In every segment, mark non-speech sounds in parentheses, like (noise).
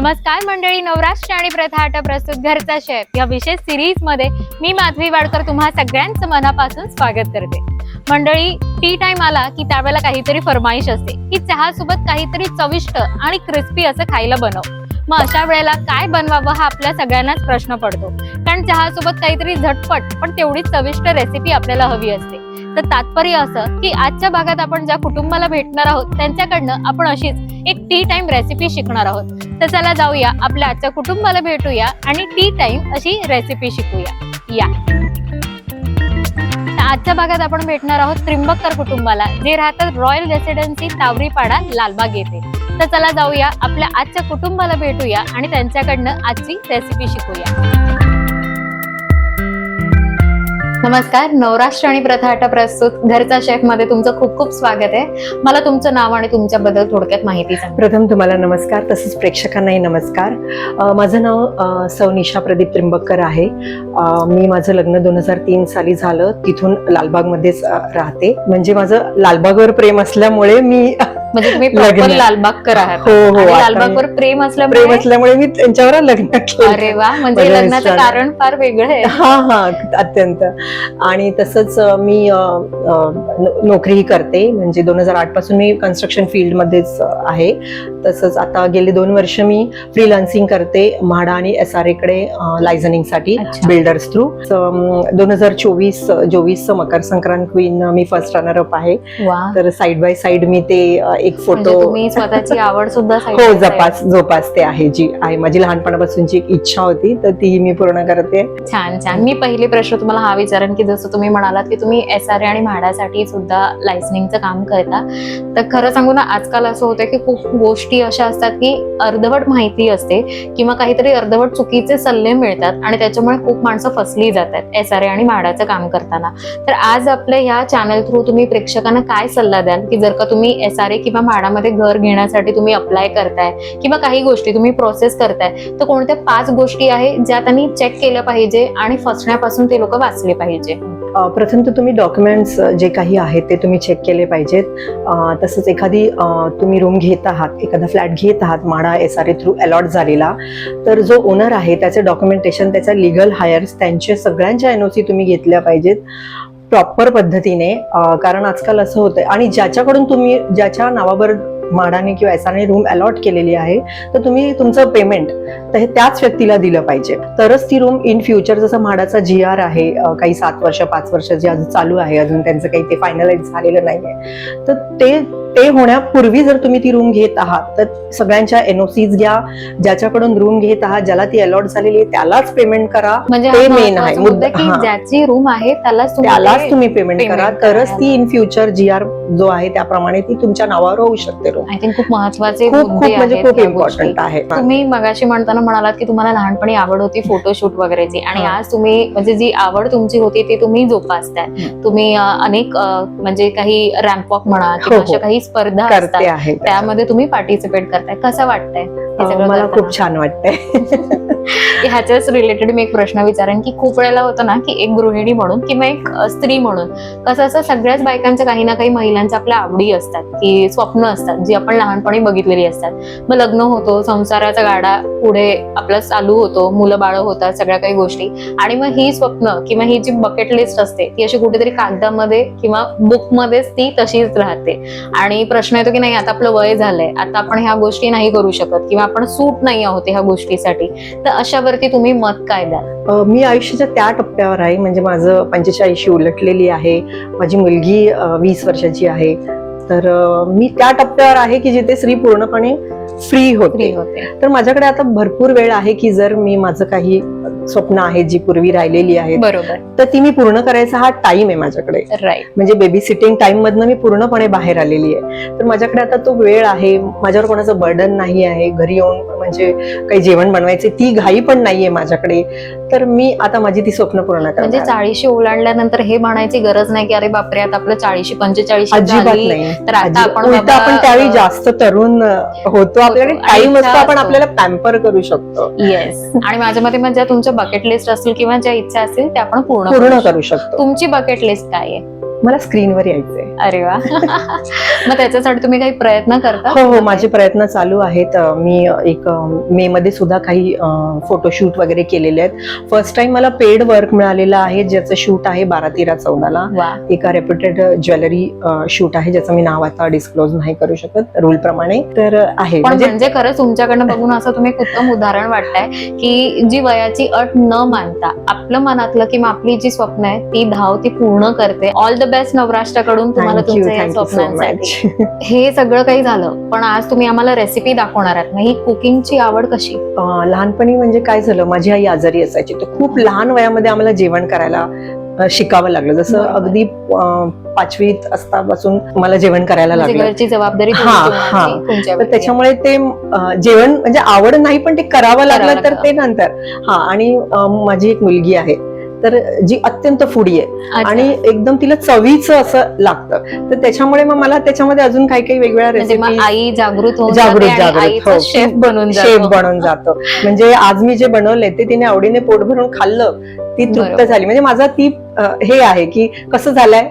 नमस्कार मंडळी नवराष्ट्र आणि प्रथा प्रस्तुत घरचा शेफ. या विशेष सिरीजमध्ये मी माधवी वाडकर तुम्हा सगळ्यांचं मनापासून स्वागत करते. मंडळी टी टाइम आला की त्यावेळेला काहीतरी फरमाईश असते की चहा सोबत काहीतरी चविष्ट आणि क्रिस्पी असं खायला बनव. मग अशा वेळेला काय बनवावं हा आपल्या सगळ्यांनाच प्रश्न पडतो. कारण चहा सोबत काहीतरी झटपट पण तेवढीच चविष्ट रेसिपी आपल्याला हवी असते. तर तात्पर्य असं की आजच्या भागात आपण ज्या कुटुंबाला भेटणार आहोत त्यांच्याकडनं आपण अशीच एक टी टाइम रेसिपी शिकणार आहोत. तर चला जाऊया आपल्या आजच्या कुटुंबाला भेटूया आणि टी टाइम अशी रेसिपी शिकूया. या. आजच्या भागात आपण भेटणार आहोत त्रिंबककर कुटुंबाला जे राहतात रॉयल रेसिडेन्सी तावरीपाडा लालबाग येथे. तर चला जाऊया आपल्या आजच्या कुटुंबाला भेटूया आणि त्यांच्याकडनं आजची रेसिपी शिकूया. नमस्कार नवराष्ट्र आणि प्रथा आटा प्रस्तुत. घरचा शेफमध्ये तुमचं खूप खूप स्वागत आहे. मला तुमचं नाव आणि तुमच्याबद्दल थोडक्यात माहिती प्रथम तुम्हाला नमस्कार तसंच प्रेक्षकांनाही नमस्कार. माझं नाव सौ निशा प्रदीप त्रिंबकर आहे. मी माझं लग्न दोन हजार तीन साली झालं. तिथून लालबागमध्येच राहते. म्हणजे माझं लालबागवर प्रेम असल्यामुळे मी (laughs) म्हणजे तुम्ही लग्न. प्रॉपर लालबागकर आहात हो हो आणि आता लालबागवर प्रेम प्रेम असल्यामुळे असल्यामुळे मी त्यांच्यावर लग्न केलं. अरे वा म्हणजे माझ्या लग्नाचं मिस्टरांना. कारण फार वेगळं आहे. हा हा अत्यंत. आणि तसंच अ, मी अ, अ, नो- नोकरीही करते. म्हणजे दोन हजार आठपासून मी कन्स्ट्रक्शन फील्डमध्येच आहे. तसंच आता गेली दोन वर्ष मी फ्रीलान्सिंग करते म्हाडा आणि एस आर एकडे लायझनिंगसाठी अच्छा. बिल्डर्स थ्रू दोन हजार चोवीस चोवीस मकर संक्रांत क्वीन मी फर्स्ट रनर अप आहे. वा. तर साईड बाय साईड मी ते एक म्हणजे फोटो स्वतःची आवड सुद्धा (laughs) हो जपास जोपासते आहे जी आहे. माझी लहानपणापासूनची एक इच्छा होती तर ती मी पूर्ण करते. छान छान. मी पहिले प्रश्न तुम्हाला हा विचारेन की जसं तुम्ही म्हणालात की तुम्ही एस आर आणि म्हाडासाठी सुद्धा लायसनिंगचं काम करता. तर खरं सांगू ना आजकाल असं होतं की खूप गोष्टी अशा असतात की अर्धवट माहिती असते किंवा काहीतरी अर्धवट चुकीचे सल्ले मिळतात आणि त्याच्यामुळे खूप माणसं फसली जातात एस आर आणि म्हाडाचं काम करताना. तर आज आपल्या ह्या चॅनल थ्रू तुम्ही प्रेक्षकांना काय सल्ला द्याल की जर का तुम्ही एस आर ए किंवा म्हाडामध्ये घर घेण्यासाठी तुम्ही अप्लाय करताय किंवा काही गोष्टी तुम्ही प्रोसेस करताय तर कोणत्या पाच गोष्टी आहे ज्या त्यांनी चेक केल्या पाहिजे आणि फसण्यापासून ते लोक वाचले पाहिजे? प्रथम तर तुम्ही डॉक्युमेंट्स जे काही आहेत ते तुम्ही चेक केले पाहिजेत. तसंच एखादी तुम्ही रूम घेत आहात एखादा फ्लॅट घेत आहात MHADA S R A through allot झालेला तर जो ओनर आहे त्याचे डॉक्युमेंटेशन त्याचा लिगल हायर्स त्यांचे सगळ्यांच्या एनओसी तुम्ही घेतल्या पाहिजेत. प्रॉपर पद्धतीने कारण आजकाल असं होतंय. आणि ज्याच्याकडून तुम्ही ज्याच्या नावावर म्हाडाने किंवा एसाने रूम अलॉट केलेली आहे तर तुम्ही तुमचं पेमेंट तर हे त्याच व्यक्तीला दिलं पाहिजे. तरच ती रूम इन फ्युचर जसं म्हाडाचा जी आर आहे काही सात वर्ष पाच वर्ष जे अजून चालू आहे अजून त्यांचं काही ते फायनलाइज झालेलं नाही आहे तर ते ते होण्यापूर्वी जर तुम्ही ती रूम घेत आहात तर सगळ्यांच्या एनओसीज घ्या ज्याच्याकडून रूम घेत आहात ज्याला ती अलॉट झालेली आहे त्यालाच पेमेंट करा म्हणजे ते हा महत्त्वाचा आहे. मुद्दा मुद्दा- की हा. ज्याची रूम आहे त्यालाच तुम्ही त्यालाच तुम्ही पेमेंट करा. तरच ती इन फ्युचर जी आर जो आहे त्याप्रमाणे ती तुमच्या नावावर होऊ शकते रूम आय थिंक खूप महत्त्वाचे खूप खूप म्हणजे खूप इम्पॉर्टंट. आहे तुम्ही मगाशी म्हणताना म्हणालात की तुम्हाला लहानपणी आवड होती फोटोशूट वगैरेची आणि हा. आज तुम्ही म्हणजे जी आवड तुमची होती ती तुम्ही जोपासताय. तुम्ही अनेक म्हणजे काही रॅम्प वॉक म्हणा किंवा हो, हो. स्पर्धा करते आहे त्यामध्ये तुम्ही पार्टिसिपेट करताय कसं वाटतंय हे मला? खूप छान वाटतंय (laughs) ह्याच्याच रिलेटेड मी एक प्रश्न विचारेन की खूप वेळेला होतं ना की एक गृहिणी म्हणून किंवा एक स्त्री म्हणून कसं असं सगळ्याच बायकांच्या काही ना काही महिलांच्या आपल्या आवडी असतात की स्वप्न असतात जी आपण लहानपणी बघितलेली असतात. मग लग्न होतो संसाराचा गाडा पुढे आपला चालू होतो मुलं बाळ होतात सगळ्या काही गोष्टी. आणि मग ही स्वप्न किंवा ही जी बकेट लिस्ट असते ती अशी कुठेतरी कागदामध्ये किंवा बुकमध्येच ती तशीच राहते. आणि प्रश्न येतो की नाही आता आपलं वय झालंय आता आपण ह्या गोष्टी नाही करू शकत किंवा आपण सूट नाही आहोत ह्या गोष्टीसाठी. तर अशावरती तुम्ही मत काय द्याल? मी आयुष्याच्या त्या टप्प्यावर आहे. म्हणजे माझं पंचेचाळीशी उलटलेली आहे. माझी मुलगी वीस वर्षाची आहे. तर मी त्या टप्प्यावर आहे की जिथे स्त्री पूर्णपणे फ्री होते. तर माझ्याकडे आता भरपूर वेळ आहे की जर मी माझं काही स्वप्न आहेत जी पूर्वी राहिलेली आहेत बरोबर. तर ती मी पूर्ण करायचा हा टाइम आहे माझ्याकडे. राईट म्हणजे बेबी सिटिंग टाइम मधनं मी पूर्णपणे बाहेर आलेली आहे. तर माझ्याकडे आता तो वेळ आहे माझ्यावर कोणाचं बर्डन नाही आहे घरी येऊन म्हणजे काही जेवण बनवायचे ती घाई पण नाहीये माझ्याकडे. तर मी आता माझी ती स्वप्न पूर्ण म्हणजे करणार चाळीशी ओलांडल्यानंतर हे म्हणायची गरज नाही की अरे बापरे आता आपलं चाळीशी पंचेचाळीशी अजिबात नाही. तर आता आपण त्यावेळी जास्त तरुण होतो आपल्याकडे टाइम असतो आपण. आपल्याला पॅम्पर करू शकतो. येस आणि माझ्या मते ज्या तुमच्या बकेट लिस्ट असतील किंवा ज्या इच्छा असतील त्या आपण पूर्ण करू शकतो. तुमची बकेट लिस्ट काय आहे? मला स्क्रीनवर यायचंय. अरे वा. (laughs) मग त्याच्यासाठी तुम्ही काही प्रयत्न करता? हो हो माझे प्रयत्न चालू आहेत. मी एक मे मध्ये सुद्धा काही फोटोशूट वगैरे केलेले आहेत. फर्स्ट टाइम मला पेड वर्क मिळालेलं आहे ज्याचं शूट आहे बारा तेरा चौदाला. एका रेप्युटेड ज्वेलरी शूट आहे ज्याचं मी नाव आता डिस्क्लोज नाही करू शकत रूल प्रमाणे. तर आहे. म्हणजे म्हणजे खरंच तुमच्याकडनं बघून असं तुम्ही उत्तम उदाहरण वाटतंय की जी वयाची अट न मानता आपलं मनातलं किंवा आपली जी स्वप्न आहे ती धाव ती पूर्ण करते. ऑल द बेस्ट नवराष्ट्राकडून तुम्हाला या स्वप्नांसाठी. (laughs) हे सगळं काही झालं पण आज तुम्ही आम्हाला रेसिपी दाखवणार आहात. मग ही कुकिंगची आवड कशी? लहानपणी म्हणजे काय झालं माझी आई आजारी असायची तर खूप लहान वयामध्ये आम्हाला जेवण करायला अ, शिकावं लागलं. जसं बरोबर. अगदी अ, पाचवीत असतापासून मला जेवण करायला म्हणजे लागलं. घरची जबाबदारी तुम्ही हा, हा. तर त्याच्यामुळे ते अ, जेवण म्हणजे आवड नाही पण ते करावं लागलं तर. ते नंतर. हा आणि अ, माझी एक मुलगी आहे तर जी अत्यंत फुडी आहे. आणि एकदम तिला चवीचं असं लागतं. तर त्याच्यामुळे मग मला त्याच्यामध्ये अजून काही काही वेगवेगळ्या म्हणजे रेसिपी आई जागृत जागृत, जागृत, हो. शेफ बनून शेफ जातो बनून जातो. म्हणजे आज मी जे बनवलंय ते तिने आवडीने पोट भरून खाल्लं ती तृप्त. झाली. म्हणजे माझा ती हे आहे की कसं झालंय?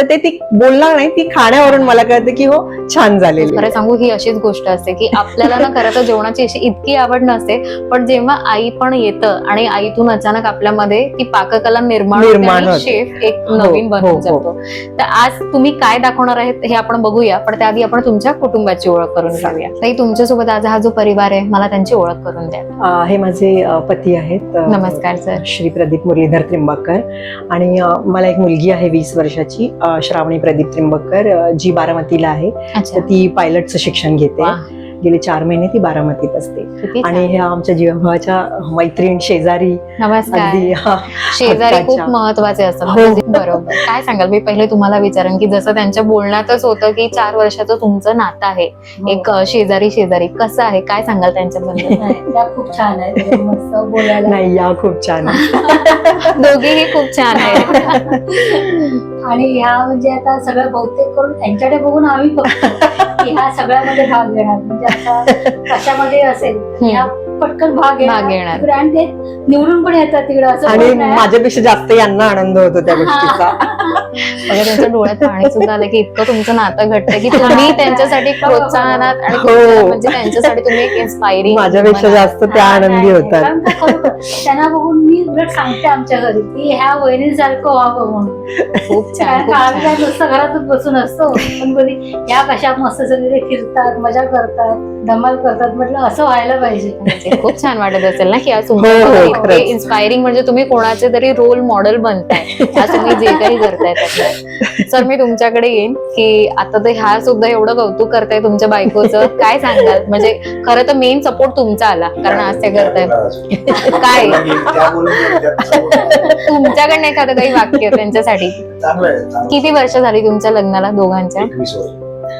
तर ते ती बोलणार नाही ती खाण्यावरून मला कळतं की हो छान झालेली खरं सांगू ही अशीच गोष्ट असते की आपल्याला ना खरं तर जेवणाची अशी इतकी आवड नसते पण जेव्हा आई पण येतं आणि आईतून अचानक आपल्यामध्ये ती पाककला निर्माण. शेफ एक हो, नवीन हो, बनून हो. जातो. तर आज तुम्ही काय दाखवणार आहेत हे आपण बघूया पण त्याआधी आपण तुमच्या कुटुंबाची ओळख करून घेऊया. ताई तुमच्यासोबत आज हा जो परिवार आहे मला त्यांची ओळख करून द्या. हे माझे पती आहेत नमस्कार सर. श्री प्रदीप मुरलीधर त्रिंबककर आणि मला एक मुलगी आहे वीस वर्षाची. श्रावणी प्रदीप त्रिंबककर अ, जी बारामतीला आहे. अच्छा. तर ती पायलटचं शिक्षण घेते. गेले चार महिने ती बारामतीत असते. आणि. ह्या आमच्या जीवाभावाच्या मैत्रीण शेजारी. नमस्कार. अगदी हा, शेजारी खूप. महत्त्वाचे असतात. हो. म्हणजे बरोबर. काय सांगाल? मी पहिले तुम्हाला विचारेन की जसं त्यांच्या बोलण्यातच होतं की चार वर्षाचं तुमचं नातं आहे. एक अ, शेजारी शेजारी. कसं आहे? काय सांगाल त्यांच्याबद्दल? खूप छान मस्त बोलायला. नाही या खूप छान आहे. (laughs) दोघेही खूप छान आहेत. (laughs) आणि ह्या म्हणजे आता सगळं बहुतेक करून त्यांच्याकडे बघून आम्ही बघतो की ह्या सगळ्यामध्ये भाग घेणार. म्हणजे आता कशामध्ये असेल. ह्या पटकन भाग भाग तिकडे आणि ते निवडून पण येतात तिकडे असं आणि पण नाही. माझ्यापेक्षा जास्त यांना आनंद होतो त्या गोष्टीचा. (laughs) बघा त्यांच्या डोळ्यात पाणी सुद्धा आलं की इतकं तुमचं नातं घडतं की तुम्ही (laughs) त्यांच्यासाठी प्रोत्साहनात आणि हो. तुमच्या- म्हणजे त्यांच्यासाठी तुम्ही एक इन्स्पायरिंग माझ्यापेक्षा जास्त त्या हा, आनंदी नाही, होतात. कारण का खरोखर त्यांना बघून मी उलट सांगते आमच्या घरी की ह्या वहिनीसारखं व्हावं म्हणून (laughs) खूप छान कारण खूप का आम्ही छान. काय नुसतं घरातच बसून असतो. पण कधी या कशा मस्त सगळे फिरतात मजा करतात धमाल करतात. म्हटलं असं व्हायला पाहिजे. म्हणजे खूप छान वाटत असेल ना की आज हो, हो, तुमच्या. इन्स्पायरिंग म्हणजे तुम्ही कोणाचे तरी रोल मॉडेल बनताय. आज तुम्ही जे काही करताय त्यातलं सर मी तुमच्याकडे येईन की आता तर ह्या सुद्धा एवढं कौतुक करताय तुमच्या बायकोचं. काय सांगाल? म्हणजे खरं तर मेन सपोर्ट तुमचा आला कारण आज ते करताय. काय? तुमच्याकडनं एखादं काही वाक्य त्यांच्यासाठी? किती वर्ष झाली तुमच्या लग्नाला दोघांच्या?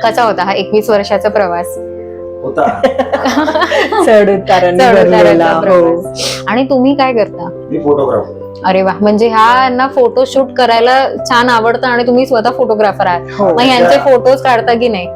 कसा होता हा एकवीस वर्षाचा प्रवास? होता. (laughs) चढ उताराने हो. आणि तुम्ही काय करता? मी फोटोग्राफर अरे वा. म्हणजे ह्यांना फोटो शूट करायला छान आवडतं आणि तुम्ही स्वतः फोटोग्राफर आहात. हो. मग यांचे फोटोज काढता की नाही?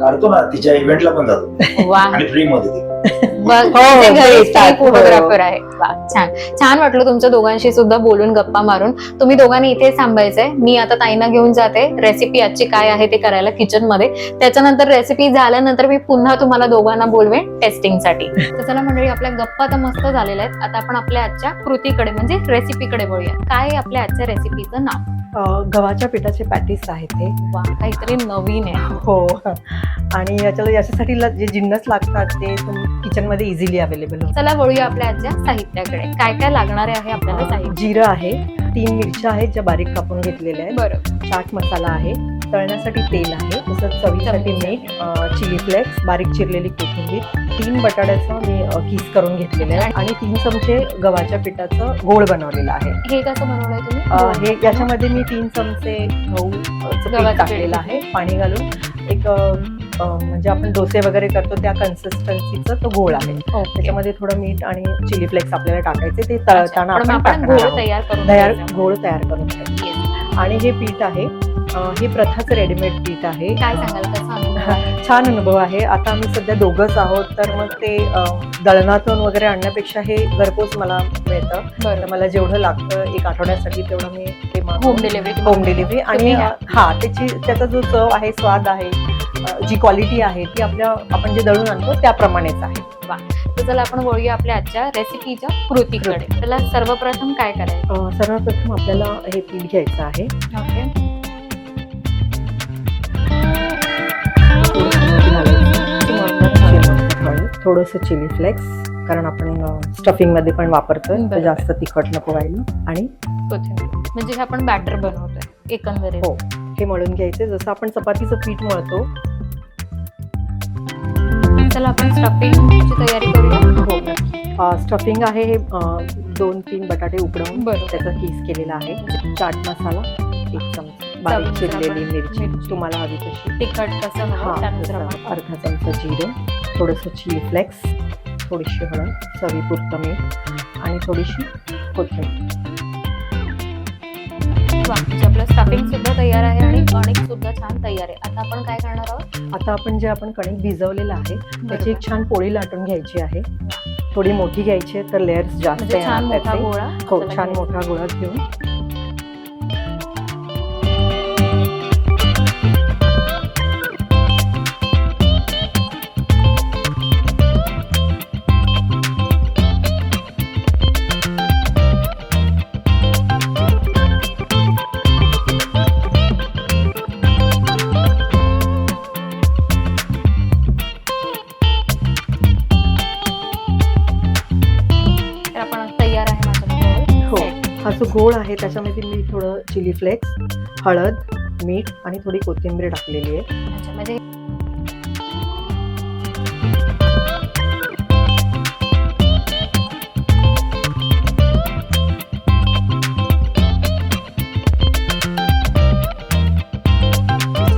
काढतो ना. तिच्या इव्हेंटला पण जातो. वा. आणि फ्री मध्ये. (laughs) ते. हो, ते हो. फोटोग्राफर आहे वा छान. छान वाटलं तुमच्या दोघांशी सुद्धा बोलून गप्पा मारून. तुम्ही दोघांनी इथेच थांबायचंय. मी आता ताईंना घेऊन जाते. रेसिपी आजची काय आहे ते करायला किचनमध्ये त्याच्यानंतर रेसिपी झाल्यानंतर मी पुन्हा तुम्हाला दोघांना बोलवेन टेस्टिंगसाठी तर चला मंडळी आपल्या गप्पा तर मस्त झालेल्या आहेत. आता आपण आपल्या आजच्या कृतीकडे म्हणजे रेसिपीकडे वळूया काय आपल्या आजच्या रेसिपीचं नाव? गव्हाच्या पिठाचे पॅटीस आहेत हे वा काहीतरी नवीन आहे. हो. आणि याच्याला याच्यासाठी जे जिन्नस लागतात ते किचनमध्ये इझिली अवेलेबल चला वळूया आपल्या आजच्या साहित्याकडे. काय काय लागणार आहे आपल्याला साहित्य? जिरं आहे तीन मिरच्या आहेत ज्या बारीक कापून घेतलेल्या आहेत. बरं. चाट मसाला आहे तळण्यासाठी तेल आहे तसंच चवीसाठी मीठ चिली फ्लेक्स बारीक चिरलेली कोथिंबीर तीन बटाट्याचा मी किस करून घेतलेले आहे आणि तीन चमचे गव्हाच्या पिठाचं गोळ बनवलेलं आहे. हे कसं बनवलंय तुम्ही? अ, हे याच्यामध्ये मी तीन चमचे गहू अ, चं पीठ गव्हाचं पीठ. टाकलेलं आहे पाणी घालून. एक अ, म्हणजे आपण डोसे वगैरे करतो त्या कन्सिस्टन्सीचा तो गोळ आहे. त्याच्यामध्ये थोडं मीठ आणि चिली फ्लेक्स आपल्याला टाकायचे ते तळताना आपण. तयार. गोळ तयार करून घ्यायचे. आणि हे पीठ आहे हे प्रथाचं रेडीमेड पीठ आहे काय सांगाल? छान अनुभव आहे आता आम्ही सध्या दोघंच आहोत तर मग ते दळणातून वगैरे आणण्यापेक्षा हे घरपोच मला मिळतं तर मला जेवढं लागतं एक आठवड्यासाठी तेवढं मी ते होम डिलिव्हरी होम डिलिव्हरी आणि हा त्याची त्याचा जो चव आहे स्वाद आहे जी क्वालिटी आहे ती आपल्या आपण जे दळून आणतो त्याप्रमाणेच आहे. तर चला आपण वळूया आपल्या आजच्या रेसिपीच्या कृतीकडे. त्याला सर्वप्रथम काय करायचं? सर्वप्रथम आपल्याला हे पीठ घ्यायचं आहे. ओके. थोडस चिली फ्लेक्स कारण आपण स्टफिंगमध्ये पण वापरतोय. जास्त तिखट नको व्हायला. आणि म्हणजे हे आपण बॅटर बनवतोय एकंदरीत. हो. हे मळून घ्यायचे. जसं आपण चपातीचं पीठ मळतो चला आपण स्टफिंगची तयारी करूया. हो. स्टफिंग आहे हे दोन तीन बटाटे उकडवून बरोबर. त्याचा कीस केलेला आहे. चाट मसाला एक चमचा बारीक चिरलेली मिरची. तुम्हाला हवी तशी. तिखट कसं हा अर्धा चमचा जिरं थोडंसं चिली फ्लेक्स थोडीशी हळद चवीपुरतं मीठ आणि थोडीशी कोथिंबीर. म्हणजे आपलं स्टफिंग सुद्धा तयार आहे आणि कणिक सुद्धा छान तयार आहे आता आपण काय करणार आहोत आता आपण जे आपण कणिक भिजवलेलं आहे त्याची. एक छान पोळी लाटून घ्यायची आहे थोडी मोठी घ्यायची आहे तर लेअर्स जास्त म्हणजे छान मोठा. गोळा हो छान. मोठा गोळा घेऊन जो गोळ आहे त्याच्यामध्ये मी थोडं चिली फ्लेक्स हळद मीठ आणि थोडी कोथिंबीर टाकलेली आहे. म्हणजे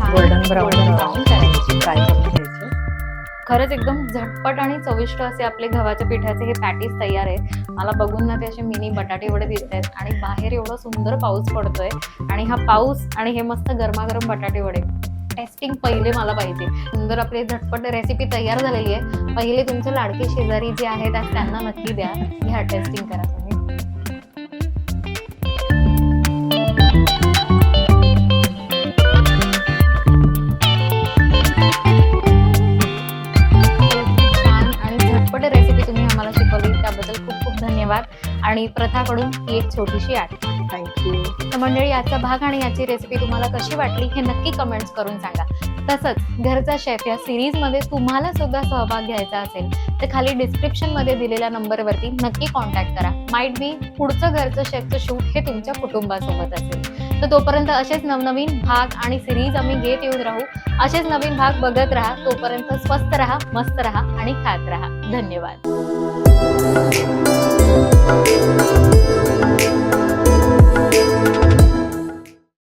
गोल्डन ब्राऊन खरंच एकदम झटपट आणि चविष्ट असे आपले गव्हाच्या पिठाचे हे पॅटीस तयार आहेत. मला बघून ना ते असे मिनी बटाटे एवढे दिसत आहेत आणि बाहेर एवढा सुंदर पाऊस पडतोय आणि हा पाऊस आणि हे मस्त गरमागरम बटाटे वडे. टेस्टिंग पहिले मला पाहिजे. सुंदर आपली झटपट रेसिपी तयार झालेली आहे. पहिले तुमचे लाडके शेजारी जे आहेत त्यांना नक्की द्या. ह्या टेस्टिंग करा. धन्यवाद. आणि प्रथाकडून ही एक छोटीशी आठवण. थँक्यू. तर मंडळी याचा भाग आणि याची रेसिपी तुम्हाला कशी वाटली हे नक्की कमेंट्स करून सांगा. तसंच घरचा शेफ या सिरीजमध्ये तुम्हाला सुद्धा सहभाग घ्यायचा असेल तर खाली डिस्क्रिप्शनमध्ये दिलेल्या नंबरवरती नक्की कॉन्टॅक्ट करा. माइट बी पुढचं घरचं शेफचं शूट हे तुमच्या कुटुंबासोबत असेल. तर तोपर्यंत असेच नवनवीन भाग आणि सिरीज आम्ही घेत येऊन राहू. असेच नवीन भाग बघत राहा. तोपर्यंत स्वस्त राहा मस्त राहा आणि खात राहा. धन्यवाद.